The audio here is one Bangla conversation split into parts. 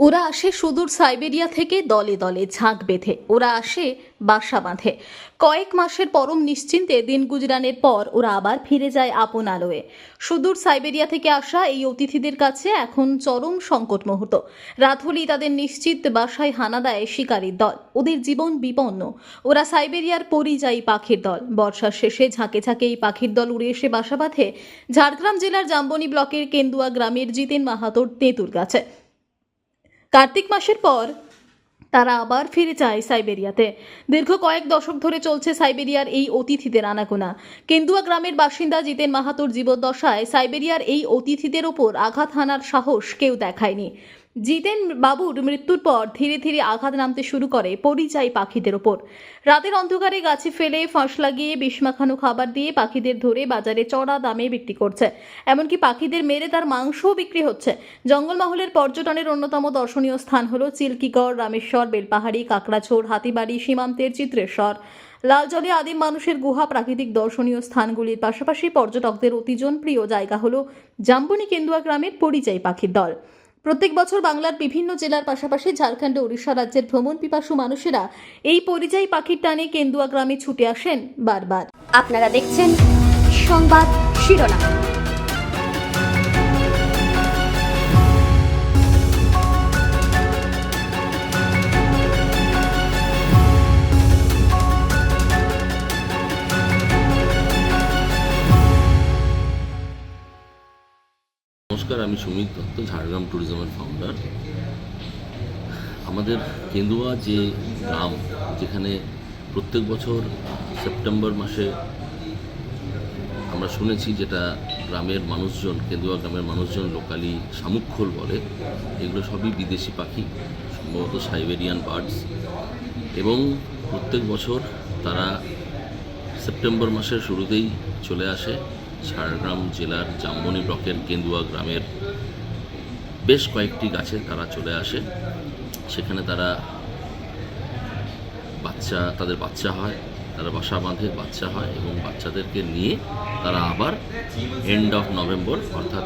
ওরা আসে সুদূর সাইবেরিয়া থেকে দলে দলে ঝাঁক বেঁধে। ওরা আসে বাসা বাঁধে। কয়েক মাসের পরম নিশ্চিন্তে দিন গুজরানের পর ওরা আবার ফিরে যায় আপন আলোয়ে। সুদূর সাইবেরিয়া থেকে আসা এই অতিথিদের কাছে এখন চরম সংকট মুহূর্ত। রাত হলেই তাদের নিশ্চিত বাসায় হানা দেয় শিকারীর দল। ওদের জীবন বিপন্ন। ওরা সাইবেরিয়ার পরিযায়ী পাখির দল। বর্ষার শেষে ঝাঁকে ঝাঁকে এই পাখির দল উড়ে এসে বাসা বাঁধে ঝাড়গ্রাম জেলার জাম্বনি ব্লকের কেন্দুয়া গ্রামের জিতেন মাহাতোর তেঁতুর গাছে কার্তিক মাসের পর তারা আবার ফিরে যায় সাইবেরিয়াতে। দীর্ঘ কয়েক দশক ধরে চলছে সাইবেরিয়ার এই অতিথিদের আনাগোনা। কেন্দুয়া গ্রামের বাসিন্দা জিতেন মাহাতোর জীবদ্দশায় সাইবেরিয়ার এই অতিথিদের ওপর আঘাত হানার সাহস কেউ দেখায়নি। জিতেন বাবুর মৃত্যুর পর ধীরে ধীরে আঘাত নামতে শুরু করে পরিযায়ী পাখিদের ওপর। রাতের অন্ধকারে গাছে ফেলে, ফাঁস লাগিয়ে বিষমাখানো খাবার দিয়ে পাখিদের ধরে বাজারে চড়া দামে বিক্রি করছে। এমনকি পাখিদের মেরে তার মাংসও বিক্রি হচ্ছে। জঙ্গলমহলের পর্যটনের অন্যতম দর্শনীয় স্থান হলো চিল্কিগড়, রামেশ্বর, বেলপাহাড়ি কাকড়াছোড় হাতিবাড়ি, সীমান্তের চিত্রেশ্বর। লালজলে আদিম মানুষের গুহা প্রাকৃতিক দর্শনীয় স্থানগুলির পাশাপাশি পর্যটকদের অতিজন প্রিয় জায়গা হলো জাম্বনি কেন্দুয়া গ্রামের পরিযায়ী পাখির দল। প্রত্যেক বছর বাংলার বিভিন্ন জেলার পাশাপাশি ঝাড়খণ্ড, উড়িষ্যা রাজ্যের ভ্রমণ পিপাসু মানুষেরা এই পরিযায়ী পাখির টানে কেন্দুয়া গ্রামে ছুটে আসেন বারবার। আপনারা দেখছেন সংবাদ শিরোনাম। নমস্কার, আমি সুমিত দত্ত, ঝাড়গ্রাম ট্যুরিজমের ফাউন্ডার আমাদের কেন্দুয়া যে গ্রাম, যেখানে প্রত্যেক বছর সেপ্টেম্বর মাসে আমরা শুনেছি যেটা গ্রামের মানুষজন, কেন্দুয়া গ্রামের মানুষজন লোকালি শামুকখোল বলে, এগুলো সবই বিদেশি পাখি, সম্ভবত সাইবেরিয়ান বার্ডস এবং প্রত্যেক বছর তারা সেপ্টেম্বর মাসের শুরুতেই চলে আসে। ঝাড়গ্রাম জেলার জাম্বনি ব্লকের কেন্দুয়া গ্রামের বেশ কয়েকটি গাছে তারা চলে আসে। সেখানে তারা বাচ্চা, তাদের বাচ্চা হয়, তারা বাসা বাঁধে, বাচ্চা হয় এবং বাচ্চাদেরকে নিয়ে তারা আবার এন্ড অফ নভেম্বর অর্থাৎ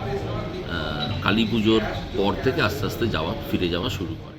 কালী পুজোর পর থেকে আস্তে আস্তে যাওয়া, ফিরে যাওয়া শুরু করে।